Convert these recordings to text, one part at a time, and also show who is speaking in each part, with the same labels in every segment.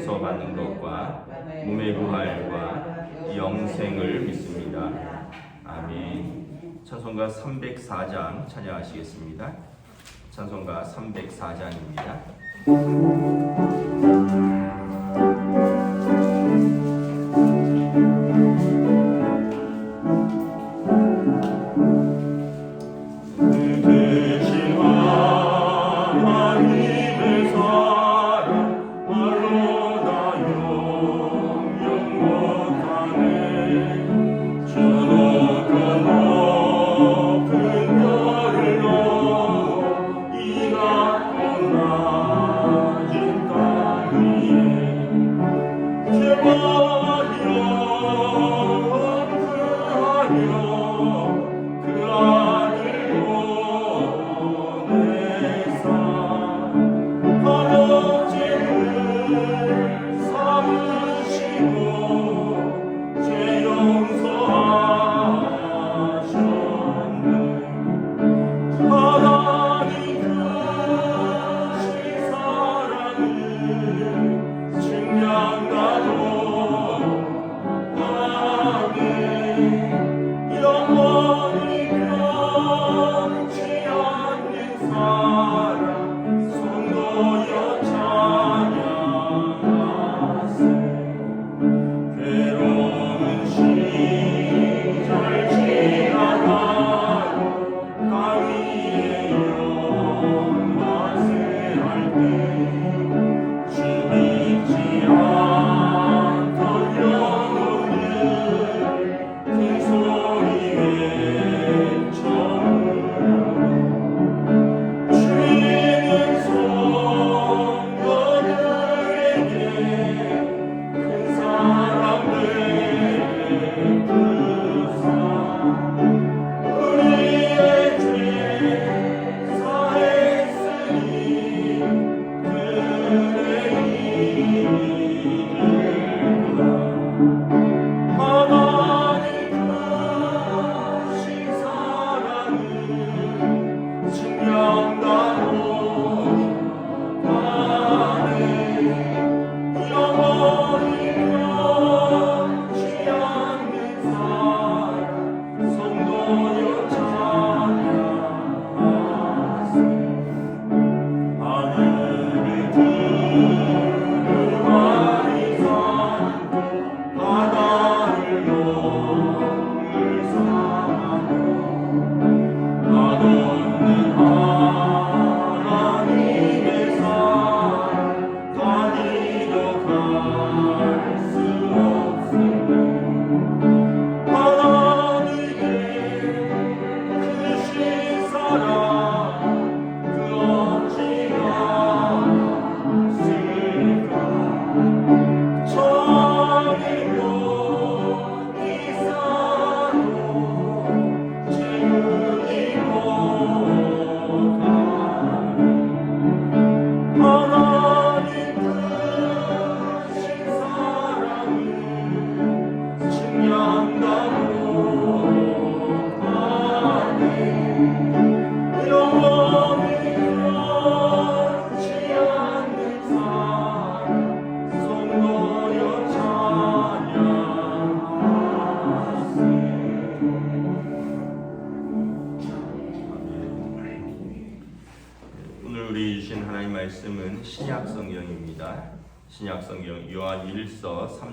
Speaker 1: 용서받는 것과 몸의 부활과 영생을 믿습니다. 아멘. 찬송가 304장 찬양하시겠습니다. 찬송가 304장입니다.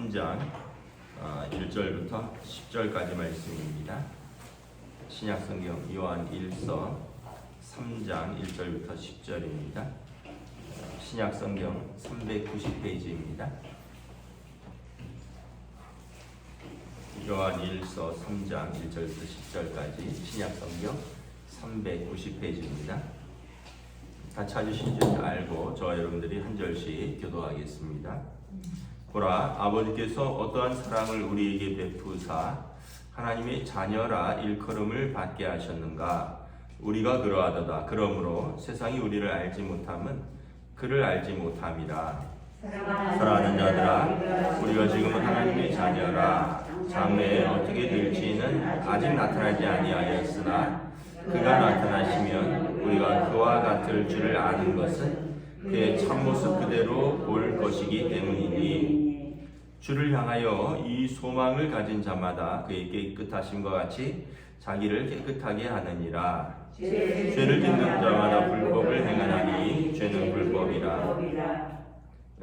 Speaker 1: 3장 1절부터 10절까지 말씀입니다. 신약 성경 요한 1서 3장 1절부터 10절입니다. 신약 성경 390페이지입니다. 요한 1서 3장 1절부터 10절까지 신약 성경 390페이지입니다. 다 찾으신 줄 알고 저와 여러분들이 한 절씩 교도하겠습니다. 보라 아버지께서 어떠한 사랑을 우리에게 베푸사? 하나님의 자녀라 일컬음을 받게 하셨는가? 우리가 그러하도다. 그러므로 세상이 우리를 알지 못함은 그를 알지 못함이라. 사랑하는 자들아 우리가 지금은 하나님의 자녀라. 장래에 어떻게 될지는 아직 나타나지 아니하였으나 그가 나타나시면 우리가 그와 같을 줄을 아는 것은 그의 참모습 그대로 볼 것이기 때문이니 주를 향하여 이 소망을 가진 자마다 그의 깨끗하심과 같이 자기를 깨끗하게 하느니라. 죄를 짓는 자마다 불법을 행하나니 죄는 불법이라.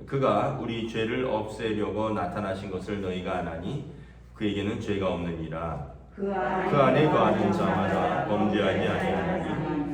Speaker 1: 그가 우리 죄를 없애려고 나타나신 것을 너희가 아나니 그에게는 죄가 없느니라. 그그 안에 거하는 자마다 범죄하지 아니하나니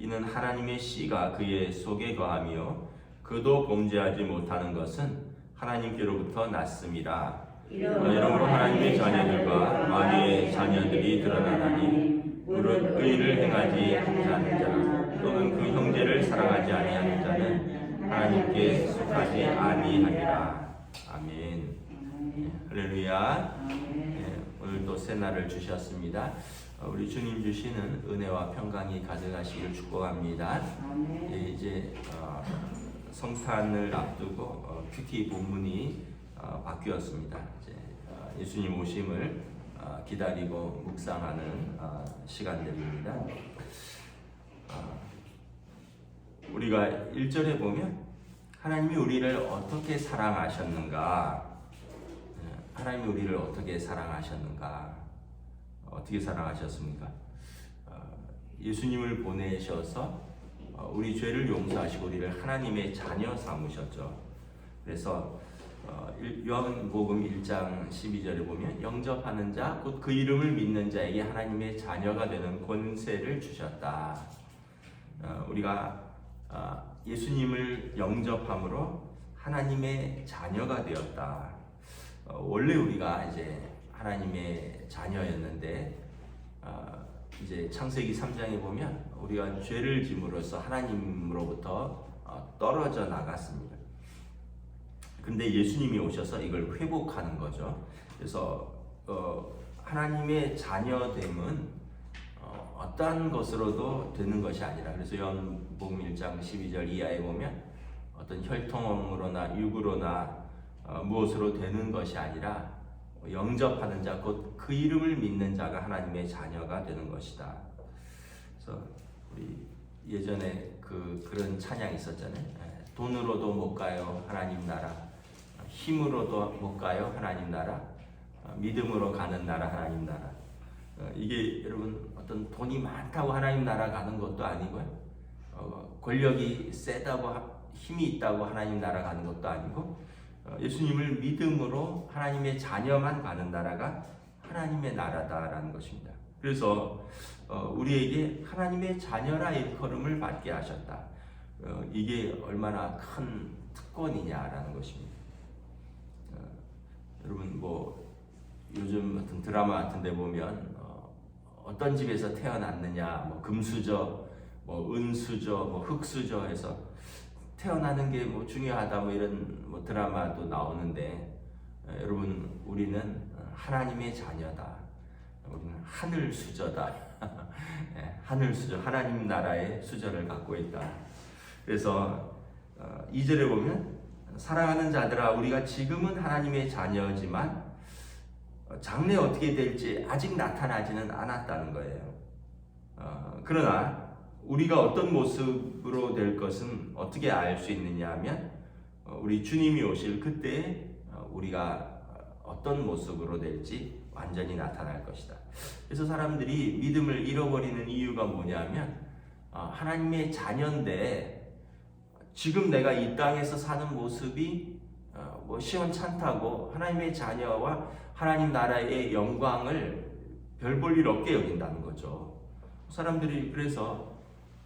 Speaker 1: 이는 하나님의 씨가 그의 속에 거하며 그도 범죄하지 못하는 것은 하나님께로부터 났음이라 이러므로 하나님의 자녀들과 마귀의 자녀들이 드러나나니 무릇 의를 행하지 않는 자 또는 그 형제를 사랑하지 아니하는 자는 하나님께 속하지 아니하니라. 아멘. 할렐루야. 예, 오늘도 새 날을 주셨습니다. 어, 우리 주님 주시는 은혜와 평강이 가득하시길 축복합니다. 예, 이제 어, 성탄을 앞두고 어, 큐티 본문이 어, 바뀌었습니다. 이제 어, 예수님 오심을 어, 기다리고 묵상하는 어, 시간들입니다. 어, 우리가 1절에 보면 하나님이 우리를 어떻게 사랑하셨는가 하나님이 우리를 어떻게 사랑하셨는가? 어떻게 사랑하셨습니까? 어, 예수님을 보내셔서 어, 우리 죄를 용서하시고 우리를 하나님의 자녀 삼으셨죠. 그래서 어, 일- 요한복음 1장 12절에 보면 영접하는 자, 곧 그 이름을 믿는 자에게 하나님의 자녀가 되는 권세를 주셨다. 어, 우리가 어, 예수님을 영접함으로 하나님의 자녀가 되었다. 어, 원래 우리가 이제 하나님의 자녀였는데 어, 이제 창세기 3장에 보면 우리가 죄를 짐으로써 하나님으로부터 어, 떨어져 나갔습니다. 근데 예수님이 오셔서 이걸 회복하는 거죠. 그래서 어, 하나님의 자녀됨은 어, 어떠한 것으로도 되는 것이 아니라 그래서 요한복음 1장 12절 이하에 보면 어떤 혈통으로나 육으로나 어, 무엇으로 되는 것이 아니라 영접하는 자, 곧 그 이름을 믿는 자가 하나님의 자녀가 되는 것이다. 그래서 우리 예전에 그 그런 찬양이 있었잖아요. 예, 돈으로도 못 가요 하나님 나라, 힘으로도 못 가요 하나님 나라, 어, 믿음으로 가는 나라 하나님 나라. 어, 이게 여러분 어떤 돈이 많다고 하나님 나라 가는 것도 아니고요. 어, 권력이 세다고 하- 힘이 있다고 하나님 나라 가는 것도 아니고 어, 예수님을 믿음으로 하나님의 자녀만 가는 나라가 하나님의 나라다라는 것입니다. 그래서 어, 우리에게 하나님의 자녀라 일컬음을 받게 하셨다. 어, 이게 얼마나 큰 특권이냐라는 것입니다. 어, 여러분 뭐 요즘 같은 드라마 같은데 보면 어, 어떤 집에서 태어났느냐, 뭐 금수저, 뭐 은수저, 뭐 흑수저 해서 태어나는 게 뭐 중요하다 뭐 이런 뭐 드라마도 나오는데 어, 여러분 우리는 하나님의 자녀다. 우리는 하늘 수저다. 예, 하늘 수저, 하나님 나라의 수저를 갖고 있다. 그래서 어, 2절에 보면 사랑하는 자들아 우리가 지금은 하나님의 자녀지만 어, 장래 어떻게 될지 아직 나타나지는 않았다는 거예요. 어, 그러나 우리가 어떤 모습으로 될 것은 어떻게 알 수 있느냐 하면 어, 우리 주님이 오실 그때 어, 우리가 어떤 모습으로 될지 완전히 나타날 것이다. 그래서 사람들이 믿음을 잃어버리는 이유가 뭐냐면 어, 하나님의 자녀인데 지금 내가 이 땅에서 사는 모습이 어, 뭐 시원찮다고 하나님의 자녀와 하나님 나라의 영광을 별 볼 일 없게 여긴다는 거죠. 사람들이 그래서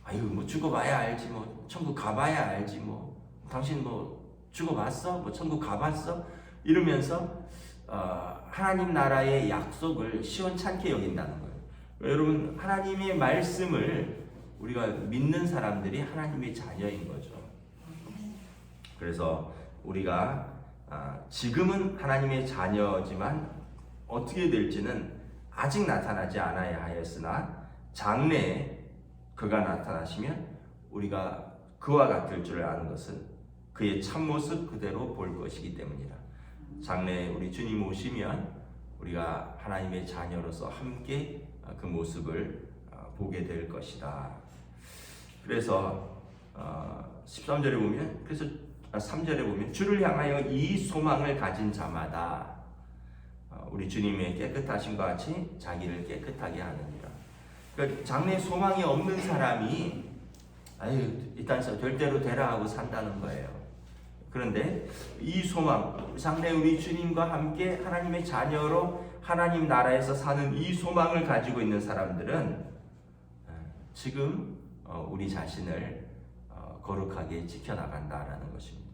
Speaker 1: 아유 뭐 죽어봐야 알지 뭐 천국 가봐야 알지 뭐 당신 뭐 죽어봤어 뭐 천국 가봤어 이러면서 어, 하나님 나라의 약속을 시원찮게 여긴다는 거예요. 여러분 하나님의 말씀을 우리가 믿는 사람들이 하나님의 자녀인 거죠. 그래서 우리가 아, 지금은 하나님의 자녀지만 어떻게 될지는 아직 나타나지 않아야 하였으나 장래에 그가 나타나시면 우리가 그와 같을 줄 아는 것은 그의 참모습 그대로 볼 것이기 때문이다. 장래에 우리 주님 오시면 우리가 하나님의 자녀로서 함께 그 모습을 어, 보게 될 것이다. 그래서 13절에 보면 그래서 3절에 보면 주를 향하여 이 소망을 가진 자마다 어, 우리 주님의 깨끗하심과 같이 자기를 깨끗하게 하느니라. 그러니까 장래 소망이 없는 사람이 아유 이 땅에서 될 대로 되라 하고 산다는 거예요. 그런데 이 소망, 장래 우리 주님과 함께 하나님의 자녀로 하나님 나라에서 사는 이 소망을 가지고 있는 사람들은 어, 지금 어, 우리 자신을 어, 거룩하게 지켜나간다라는 것입니다.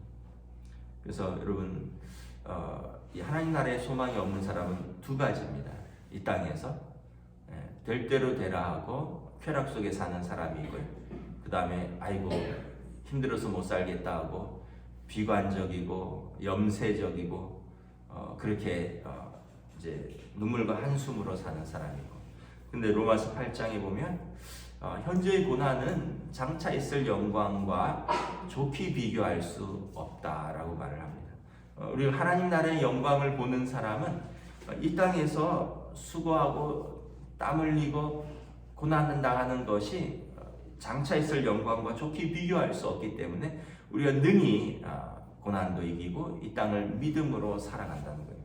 Speaker 1: 그래서 여러분 이 하나님 나라의 소망이 없는 사람은 두 가지입니다. 이 땅에서 예, 될 대로 되라 하고 쾌락 속에 사는 사람이 고그 다음에 아이고 힘들어서 못 살겠다 하고 비관적이고 염세적이고 어, 그렇게 어, 이제 눈물과 한숨으로 사는 사람이고 근데 로마서 8장에 보면 어, 현재의 고난은 장차 있을 영광과 좋게 비교할 수 없다라고 말을 합니다. 어, 우리 하나님 나라의 영광을 보는 사람은 이 땅에서 수고하고 땀 흘리고 고난을 당하는 것이 장차 있을 영광과 좋게 비교할 수 없기 때문에 우리가 능히 아, 고난도 이기고 이 땅을 믿음으로 살아간다는 거예요.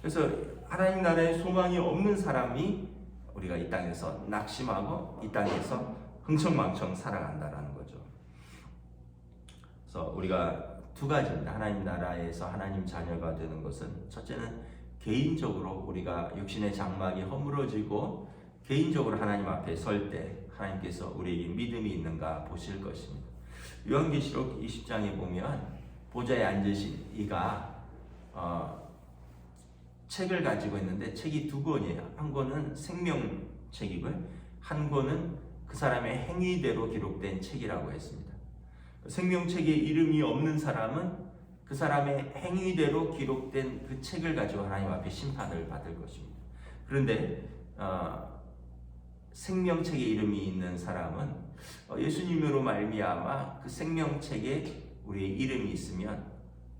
Speaker 1: 그래서 하나님 나라의 소망이 없는 사람이 우리가 이 땅에서 낙심하고 이 땅에서 흥청망청 살아간다라는 거죠. 그래서 우리가 두 가지입니다. 하나님 나라에서 하나님 자녀가 되는 것은 첫째는 개인적으로 우리가 육신의 장막이 허물어지고 개인적으로 하나님 앞에 설 때 하나님께서 우리에게 믿음이 있는가 보실 것입니다. 요한계시록 20장에 보면 보좌에 앉으신 이가 어, 책을 가지고 있는데 책이 두 권이에요. 한 권은 생명책이고요. 한 권은 그 사람의 행위대로 기록된 책이라고 했습니다. 생명책에 이름이 없는 사람은 그 사람의 행위대로 기록된 그 책을 가지고 하나님 앞에 심판을 받을 것입니다. 그런데 어, 생명책에 이름이 있는 사람은 어, 예수님으로 말미암아 그 생명책에 우리의 이름이 있으면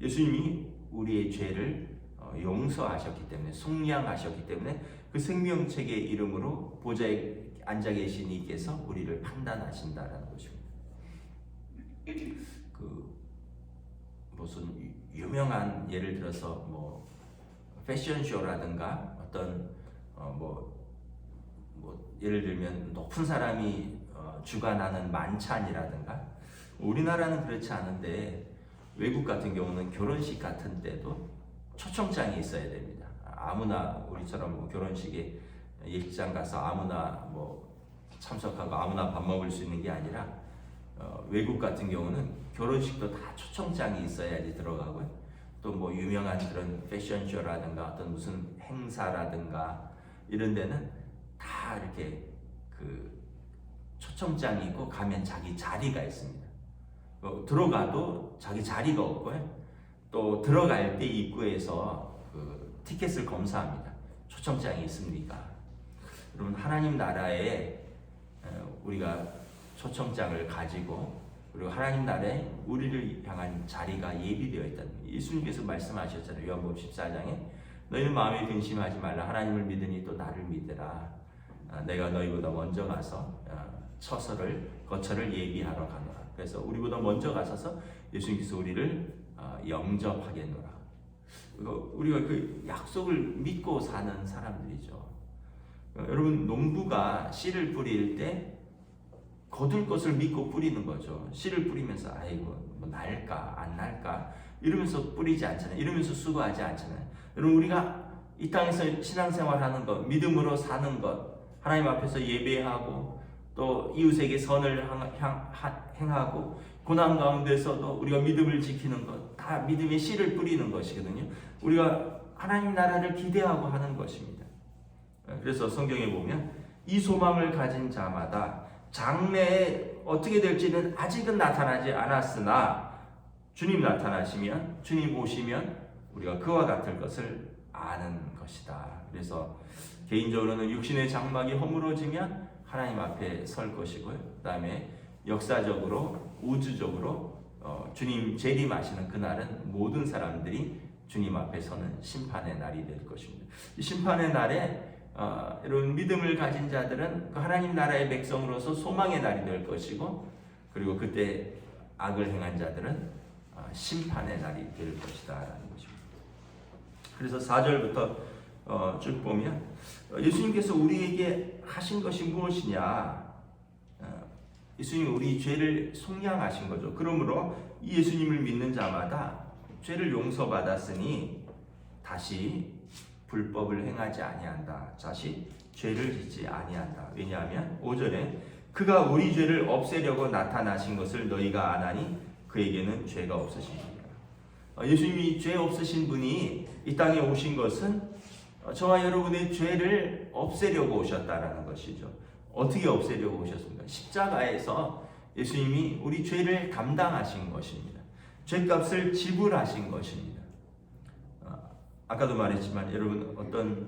Speaker 1: 예수님이 우리의 죄를 어, 용서하셨기 때문에 속량하셨기 때문에 그 생명책의 이름으로 보좌에 앉아 계신 이께서 우리를 판단하신다라는 것입니다. 그 무슨 유명한 예를 들어서 뭐 패션쇼라든가 어떤 어 뭐 뭐 예를 들면 높은 사람이 어 주관하는 만찬이라든가 우리나라는 그렇지 않은데 외국 같은 경우는 결혼식 같은 때도 초청장이 있어야 됩니다. 아무나 우리처럼 뭐 결혼식에 예식장 가서 아무나 뭐 참석하고 아무나 밥 먹을 수 있는 게 아니라 어, 외국 같은 경우는 결혼식도 다 초청장이 있어야지 들어가고요. 또 뭐 유명한 그런 패션쇼라든가 어떤 무슨 행사라든가 이런 데는 다 이렇게 그 초청장이 있고 가면 자기 자리가 있습니다. 어, 들어가도 자기 자리가 없고요. 또 들어갈 때 입구에서 그 티켓을 검사합니다. 초청장이 있습니까? 여러분 하나님 나라에 어, 우리가 초청장을 가지고 그리고 하나님 나라에 우리를 향한 자리가 예비되어 있다. 예수님께서 말씀하셨잖아요. 요한복음 14장에 너희는 마음에 근심하지 말라. 하나님을 믿으니 또 나를 믿으라. 아, 내가 너희보다 먼저 가서 아, 처서를 거처를 예비하러 가노라. 그래서 우리보다 먼저 가셔서 예수님께서 우리를 아, 영접하겠노라. 우리가 그 약속을 믿고 사는 사람들이죠. 어, 여러분 농부가 씨를 뿌릴 때 거둘 것을 믿고 뿌리는 거죠. 씨를 뿌리면서 아이고 뭐 날까 안 날까 이러면서 뿌리지 않잖아요. 이러면서 수고하지 않잖아요. 여러분 우리가 이 땅에서 신앙생활하는 것, 믿음으로 사는 것, 하나님 앞에서 예배하고 또 이웃에게 선을 행하고 고난 가운데서도 우리가 믿음을 지키는 것 다 믿음의 씨를 뿌리는 것이거든요. 우리가 하나님 나라를 기대하고 하는 것입니다. 그래서 성경에 보면 이 소망을 가진 자마다 장래에 어떻게 될지는 아직은 나타나지 않았으나 주님 나타나시면 주님 오시면 우리가 그와 같을 것을 아는 것이다. 그래서 개인적으로는 육신의 장막이 허물어지면 하나님 앞에 설 것이고요. 그다음에 역사적으로 우주적으로 어, 주님 재림하시는 그날은 모든 사람들이 주님 앞에 서는 심판의 날이 될 것입니다. 이 심판의 날에 어, 이런 믿음을 가진 자들은 그 하나님 나라의 백성으로서 소망의 날이 될 것이고 그리고 그때 악을 행한 자들은 어, 심판의 날이 될 것이다 라는 것입니다. 그래서 4절부터 어, 쭉 보면 어, 예수님께서 우리에게 하신 것이 무엇이냐? 어, 예수님 우리 죄를 속량하신 거죠. 그러므로 이 예수님을 믿는 자마다 죄를 용서받았으니 다시 불법을 행하지 아니한다. 다시 죄를 짓지 아니한다. 왜냐하면 5절에 그가 우리 죄를 없애려고 나타나신 것을 너희가 아나니 그에게는 죄가 없으십니다. 어, 예수님이 죄 없으신 분이 이 땅에 오신 것은 어, 저와 여러분의 죄를 없애려고 오셨다라는 것이죠. 어떻게 없애려고 오셨습니까? 십자가에서 예수님이 우리 죄를 감당하신 것입니다. 죄값을 지불하신 것입니다. 어, 아까도 말했지만 여러분 어떤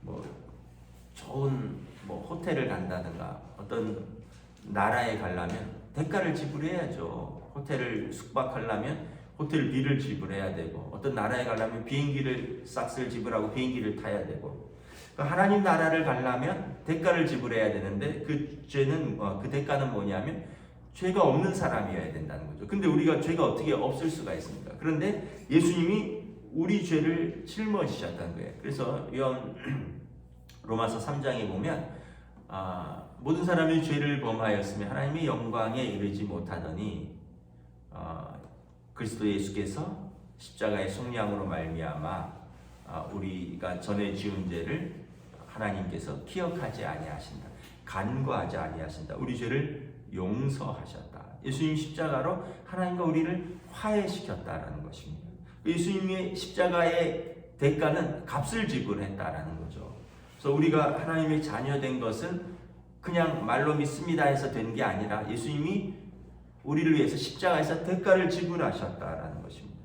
Speaker 1: 뭐 좋은 뭐 호텔을 간다든가 어떤 나라에 가려면 대가를 지불해야죠. 호텔을 숙박하려면 호텔비를 지불해야 되고 어떤 나라에 가려면 비행기를 싹쓸 지불하고 비행기를 타야 되고 그러니까 하나님 나라를 가려면 대가를 지불해야 되는데 그 죄는 어, 그 대가는 뭐냐면 죄가 없는 사람이어야 된다는 거죠. 근데 우리가 죄가 어떻게 없을 수가 있습니까? 그런데 예수님이 우리 죄를 짊어지셨다는 거예요. 그래서 요한 로마서 3장에 보면 아, 모든 사람이 죄를 범하였으며 하나님의 영광에 이르지 못하더니 아, 그리스도 예수께서 십자가의 속량으로 말미암아 아, 우리가 전에 지은 죄를 하나님께서 기억하지 아니하신다. 간과하지 아니하신다. 우리 죄를 용서하셨다. 예수님 십자가로 하나님과 우리를 화해시켰다라는 것입니다. 예수님의 십자가의 대가는 값을 지불했다라는 거죠. 그래서 우리가 하나님의 자녀된 것은 그냥 말로 믿습니다 해서 된 게 아니라 예수님이 우리를 위해서 십자가에서 대가를 지불하셨다라는 것입니다.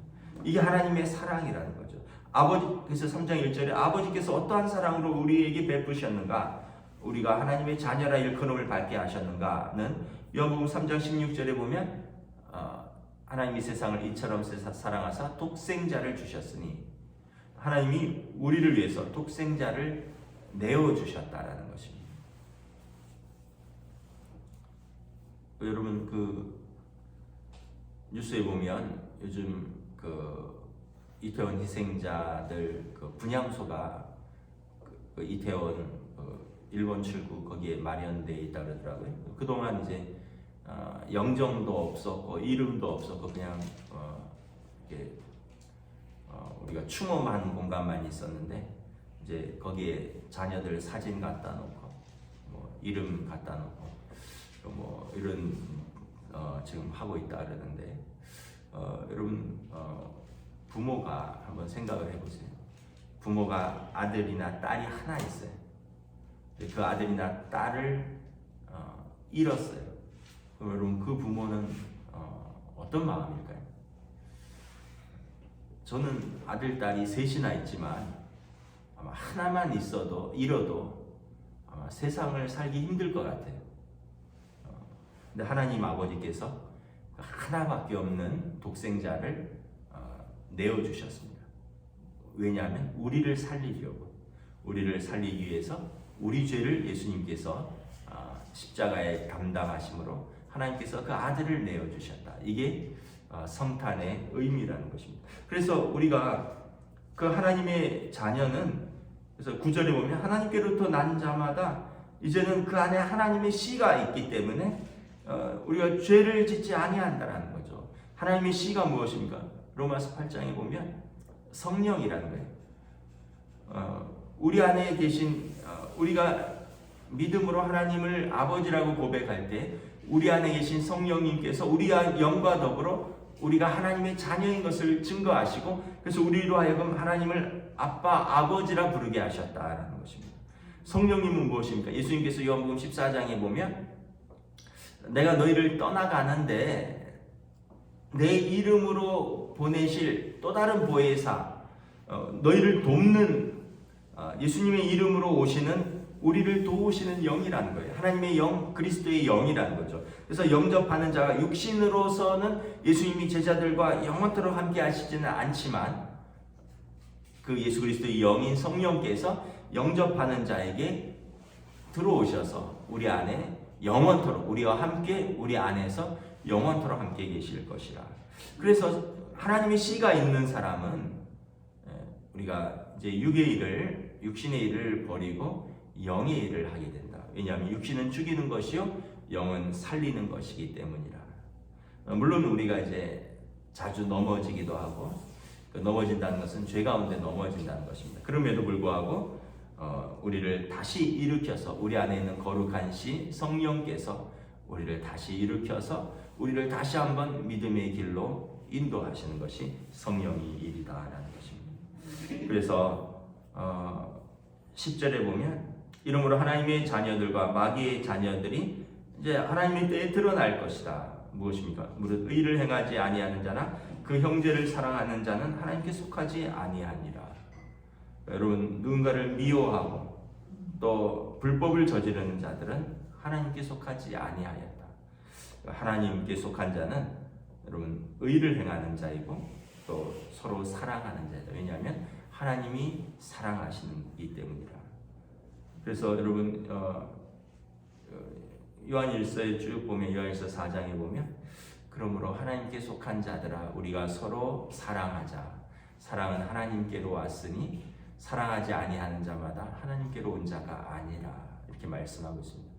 Speaker 1: 이게 하나님의 사랑이라는 거죠. 아버지 그래서 3장 1절에 아버지께서 어떠한 사랑으로 우리에게 베푸셨는가? 우리가 하나님의 자녀라 일컬음을 받게 하셨는가는 요한복음 3장 16절에 보면 어, 하나님이 세상을 이처럼 사랑하사 독생자를 주셨으니 하나님이 우리를 위해서 독생자를 내어 주셨다라는 것입니다. 여러분 그 뉴스에 보면 요즘 그 이태원 희생자들 그 분향소가 그, 그 이태원 그 일본 출구 거기에 마련돼 있다 그러더라고요. 그 동안 이제 어, 영정도 없었고 이름도 없었고 그냥 어, 이게 어, 우리가 충엄한 공간만 있었는데 이제 거기에 자녀들 사진 갖다 놓고 뭐 이름 갖다 놓고 또뭐 이런 어, 지금 하고 있다 그러는데 어, 여러분 어, 부모가 한번 생각을 해보세요. 부모가 아들이나 딸이 하나 있어요. 그 아들이나 딸을 어, 잃었어요. 그럼 여러분 그 부모는 어, 어떤 마음일까요? 저는 아들 딸이 셋이나 있지만 아마 하나만 있어도 잃어도 아마 세상을 살기 힘들 것 같아요. 어, 근데 하나님 아버지께서 그 하나밖에 없는 독생자를 어, 내어 주셨습니다. 왜냐하면 우리를 살리려고 우리를 살리기 위해서 우리 죄를 예수님께서 아, 십자가에 감당하심으로 하나님께서 그 아들을 내어 주셨다. 이게 아, 성탄의 의미라는 것입니다. 그래서 우리가 그 하나님의 자녀는 그래서 구절에 보면 하나님께로부터 난 자마다 이제는 그 안에 하나님의 씨가 있기 때문에 어, 우리가 죄를 짓지 아니한다라는 거죠. 하나님의 씨가 무엇입니까? 로마서 8장에 보면 성령이라는 거예요. 어, 우리 안에 계신 어, 우리가 믿음으로 하나님을 아버지라고 고백할 때 우리 안에 계신 성령님께서 우리 영과 더불어 우리가 하나님의 자녀인 것을 증거하시고 그래서 우리로 하여금 하나님을 아빠 아버지라 부르게 하셨다라는 것입니다. 성령님은 무엇입니까? 예수님께서 요한복음 14장에 보면 내가 너희를 떠나가는데 내 이름으로 보내실 또 다른 보혜사 어, 너희를 돕는 어, 예수님의 이름으로 오시는 우리를 도우시는 영이라는 거예요. 하나님의 영, 그리스도의 영이라는 거죠. 그래서 영접하는 자가 육신으로서는 예수님이 제자들과 영원토록 함께 하시지는 않지만 그 예수 그리스도의 영인 성령께서 영접하는 자에게 들어오셔서 우리 안에 영원토록 우리와 함께 우리 안에서 영원토록 함께 계실 것이라. 그래서 하나님의 씨가 있는 사람은 예, 우리가 이제 육의 일을 육신의 일을 버리고 영의 일을 하게 된다. 왜냐하면 육신은 죽이는 것이요 영은 살리는 것이기 때문이라. 어, 물론 우리가 이제 자주 넘어지기도 하고 그 넘어진다는 것은 죄 가운데 넘어진다는 것입니다. 그럼에도 불구하고 어, 우리를 다시 일으켜서 우리 안에 있는 거룩한 시 성령께서 우리를 다시 일으켜서 우리를 다시 한번 믿음의 길로 인도하시는 것이 성령의 일이다라는 것입니다. 그래서 어, 10절에 보면 이러므로 하나님의 자녀들과 마귀의 자녀들이 이제 하나님의 때에 드러날 것이다. 무엇입니까? 무릇 의를 행하지 아니하는 자나 그 형제를 사랑하는 자는 하나님께 속하지 아니하니라. 여러분 누군가를 미워하고 또 불법을 저지르는 자들은 하나님께 속하지 아니하였다. 하나님께 속한 자는 여러분 의를 행하는 자이고 또 서로 사랑하는 자다. 왜냐하면 하나님이 사랑하시기 때문이라. 그래서 여러분 어, 요한일서에 쭉 보면 요한일서 4장에 보면 그러므로 하나님께 속한 자들아 우리가 서로 사랑하자. 사랑은 하나님께로 왔으니 사랑하지 아니하는 자마다 하나님께로 온 자가 아니라 이렇게 말씀하고 있습니다.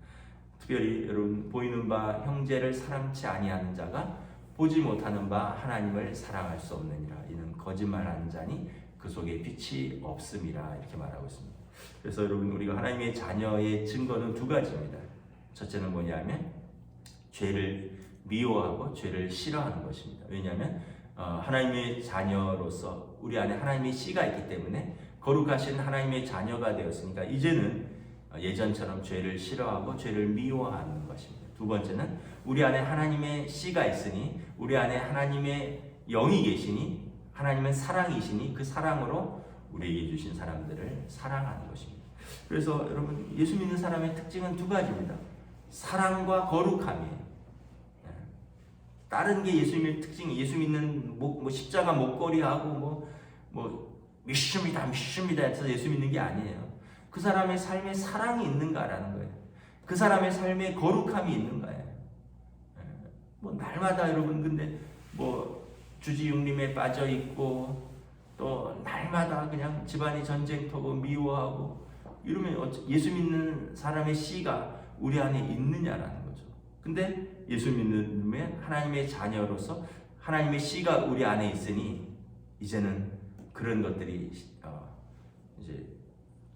Speaker 1: 특별히 여러분 보이는 바 형제를 사랑치 아니하는 자가 보지 못하는 바 하나님을 사랑할 수 없느니라. 이는 거짓말하는 자니 그 속에 빛이 없음이라 이렇게 말하고 있습니다. 그래서 여러분 우리가 하나님의 자녀의 증거는 두 가지입니다. 첫째는 뭐냐면 죄를 미워하고 죄를 싫어하는 것입니다. 왜냐하면 어, 하나님의 자녀로서 우리 안에 하나님의 씨가 있기 때문에 거룩하신 하나님의 자녀가 되었으니까 이제는 예전처럼 죄를 싫어하고 죄를 미워하는 것입니다. 두 번째는 우리 안에 하나님의 씨가 있으니 우리 안에 하나님의 영이 계시니 하나님은 사랑이시니 그 사랑으로 우리에게 주신 사람들을 사랑하는 것입니다. 그래서 여러분 예수 믿는 사람의 특징은 두 가지입니다. 사랑과 거룩함이에요. 예. 다른 게 예수 믿는 특징이 예수 믿는 목, 뭐 십자가 목걸이하고 뭐, 뭐 믿습니다, 믿습니다 해서 예수 믿는 게 아니에요. 그 사람의 삶에 사랑이 있는가라는 거예요. 그 사람의 삶에 거룩함이 있는가예요. 예. 뭐 날마다 여러분 근데 뭐 주지육림에 빠져 있고 또 날마다 그냥 집안이 전쟁터고 미워하고 이러면 예수 믿는 사람의 씨가 우리 안에 있느냐라는 거죠. 근데 예수 믿는 하나님의 자녀로서 하나님의 씨가 우리 안에 있으니 이제는 그런 것들이 어 이제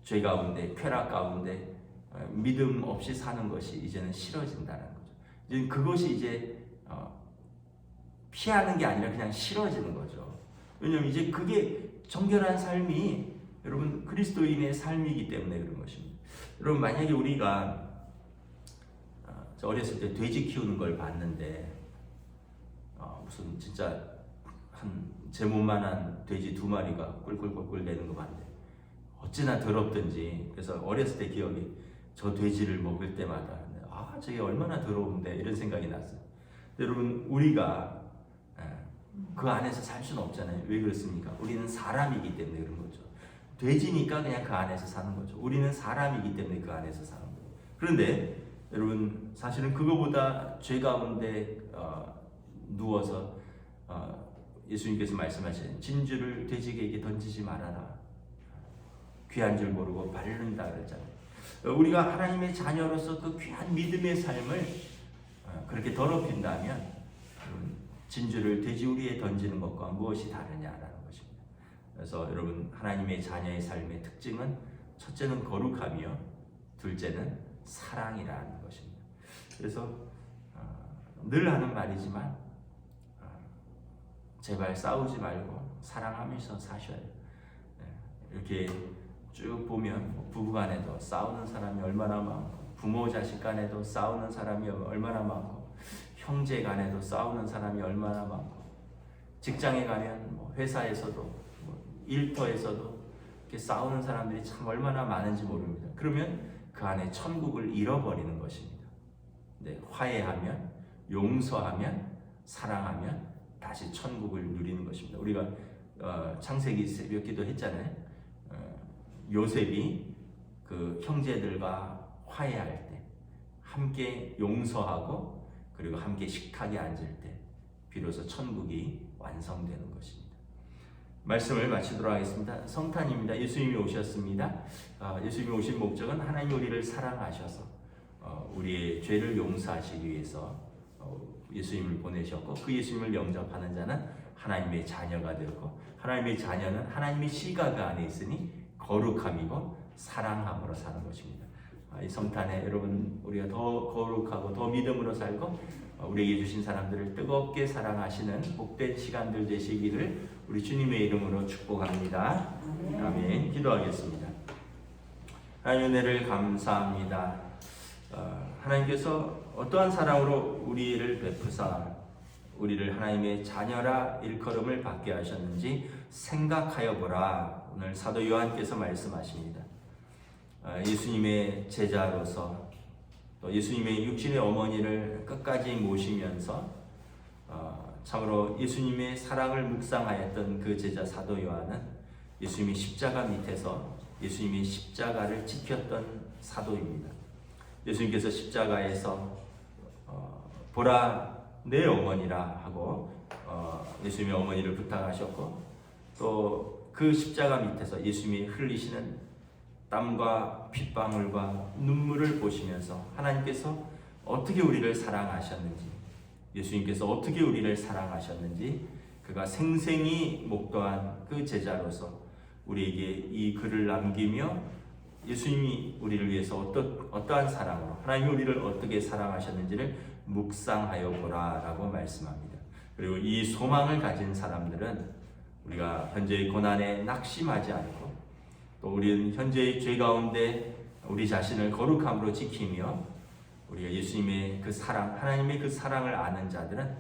Speaker 1: 죄 가운데 쾌락 가운데 어 믿음 없이 사는 것이 이제는 싫어진다는 거죠. 이제 그것이 이제 어 피하는 게 아니라 그냥 싫어지는 거죠. 왜냐하면 이제 그게 정결한 삶이 여러분 그리스도인의 삶이기 때문에 그런 것입니다. 여러분 만약에 우리가 저 어렸을 때 돼지 키우는 걸 봤는데 어, 무슨 진짜 한 제 몸만한 돼지 두 마리가 꿀꿀꿀꿀 내는 거 봤는데 어찌나 더럽든지 그래서 어렸을 때 기억이 저 돼지를 먹을 때마다 아 저게 얼마나 더러운데 이런 생각이 났어요. 여러분 우리가 그 안에서 살 수는 없잖아요. 왜 그렇습니까? 우리는 사람이기 때문에 그런 거죠. 돼지니까 그냥 그 안에서 사는 거죠. 우리는 사람이기 때문에 그 안에서 사는 거예요. 그런데 여러분 사실은 그거보다 죄 가운데 어, 누워서 어, 예수님께서 말씀하신 진주를 돼지에게 던지지 말아라. 귀한 줄 모르고 바른다 그랬잖아요. 어, 우리가 하나님의 자녀로서 그 귀한 믿음의 삶을 어, 그렇게 더럽힌다면 진주를 돼지우리에 던지는 것과 무엇이 다르냐라는 것입니다. 그래서 여러분 하나님의 자녀의 삶의 특징은 첫째는 거룩하며 둘째는 사랑이라는 것입니다. 그래서 어, 늘 하는 말이지만 어, 제발 싸우지 말고 사랑하면서 사셔야 돼요. 예, 이렇게 쭉 보면 뭐 부부간에도 싸우는 사람이 얼마나 많고 부모 자식 간에도 싸우는 사람이 얼마나 많고 형제 간에도 싸우는 사람이 얼마나 많고 직장에 가면 뭐 회사에서도 뭐 일터에서도 이렇게 싸우는 사람들이 참 얼마나 많은지 모릅니다. 그러면 그 안에 천국을 잃어버리는 것입니다. 네, 화해하면 용서하면 사랑하면 다시 천국을 누리는 것입니다. 우리가 어, 창세기 새벽기도 했잖아요. 어, 요셉이 그 형제들과 화해할 때 함께 용서하고 그리고 함께 식탁에 앉을 때 비로소 천국이 완성되는 것입니다. 말씀을 마치도록 하겠습니다. 성탄입니다. 예수님이 오셨습니다. 아, 예수님이 오신 목적은 하나님 우리를 사랑하셔서 어, 우리의 죄를 용서하시기 위해서 어, 예수님을 보내셨고 그 예수님을 영접하는 자는 하나님의 자녀가 되었고 하나님의 자녀는 하나님의 시각 안에 있으니 거룩함이고 사랑함으로 사는 것입니다. 아, 이 성탄에 여러분 우리가 더 거룩하고 더 믿음으로 살고 어, 우리에게 주신 사람들을 뜨겁게 사랑하시는 복된 시간들 되시기를 우리 주님의 이름으로 축복합니다. 아멘. 기도하겠습니다. 하나님 은혜를 감사합니다. 어, 하나님께서 어떠한 사랑으로 우리를 베푸사 우리를 하나님의 자녀라 일컬음을 받게 하셨는지 생각하여 보라. 오늘 사도 요한께서 말씀하십니다. 어, 예수님의 제자로서 또 예수님의 육신의 어머니를 끝까지 모시면서 어, 참으로 예수님의 사랑을 묵상하였던 그 제자 사도 요한은 예수님의 십자가 밑에서 예수님의 십자가를 지켰던 사도입니다. 예수님께서 십자가에서 어, 보라 내 어머니라 하고 어, 예수님의 어머니를 부탁하셨고 또 그 십자가 밑에서 예수님이 흘리시는 땀과 핏방울과 눈물을 보시면서 하나님께서 어떻게 우리를 사랑하셨는지 예수님께서 어떻게 우리를 사랑하셨는지 그가 생생히 목도한 그 제자로서 우리에게 이 글을 남기며 예수님이 우리를 위해서 어떠, 어떠한 사랑으로 하나님이 우리를 어떻게 사랑하셨는지를 묵상하여 보라라고 말씀합니다. 그리고 이 소망을 가진 사람들은 우리가 현재의 고난에 낙심하지 않고 또 우리는 현재의 죄 가운데 우리 자신을 거룩함으로 지키며 우리가 예수님의 그 사랑, 하나님의 그 사랑을 아는 자들은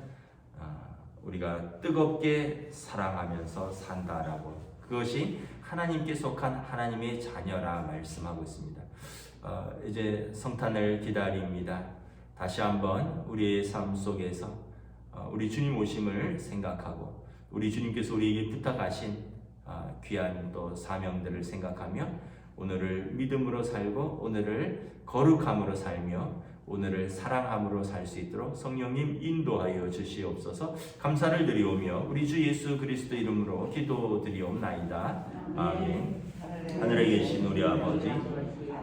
Speaker 1: 아, 우리가 뜨겁게 사랑하면서 산다라고 그것이 하나님께 속한 하나님의 자녀라 말씀하고 있습니다. 어, 이제 성탄을 기다립니다. 다시 한번 우리의 삶 속에서 어, 우리 주님 오심을 생각하고 우리 주님께서 우리에게 부탁하신 아, 귀한 또 사명들을 생각하며 오늘을 믿음으로 살고 오늘을 거룩함으로 살며 오늘을 사랑함으로 살 수 있도록 성령님 인도하여 주시옵소서. 감사를 드리오며 우리 주 예수 그리스도 이름으로 기도드리옵나이다. 아멘. 하늘에 계신 우리 아버지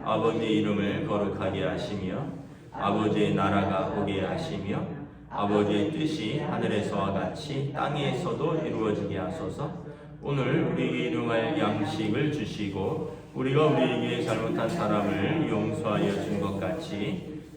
Speaker 1: 아버지의 이름을 거룩하게 하시며 아버지의 나라가 오게 하시며 아버지의 뜻이 하늘에서와 같이 땅에서도 이루어지게 하소서. 오늘 우리에게 일용할 양식을 주시고 우리가 우리에게 잘못한 사람을 용서하여 준 것 같이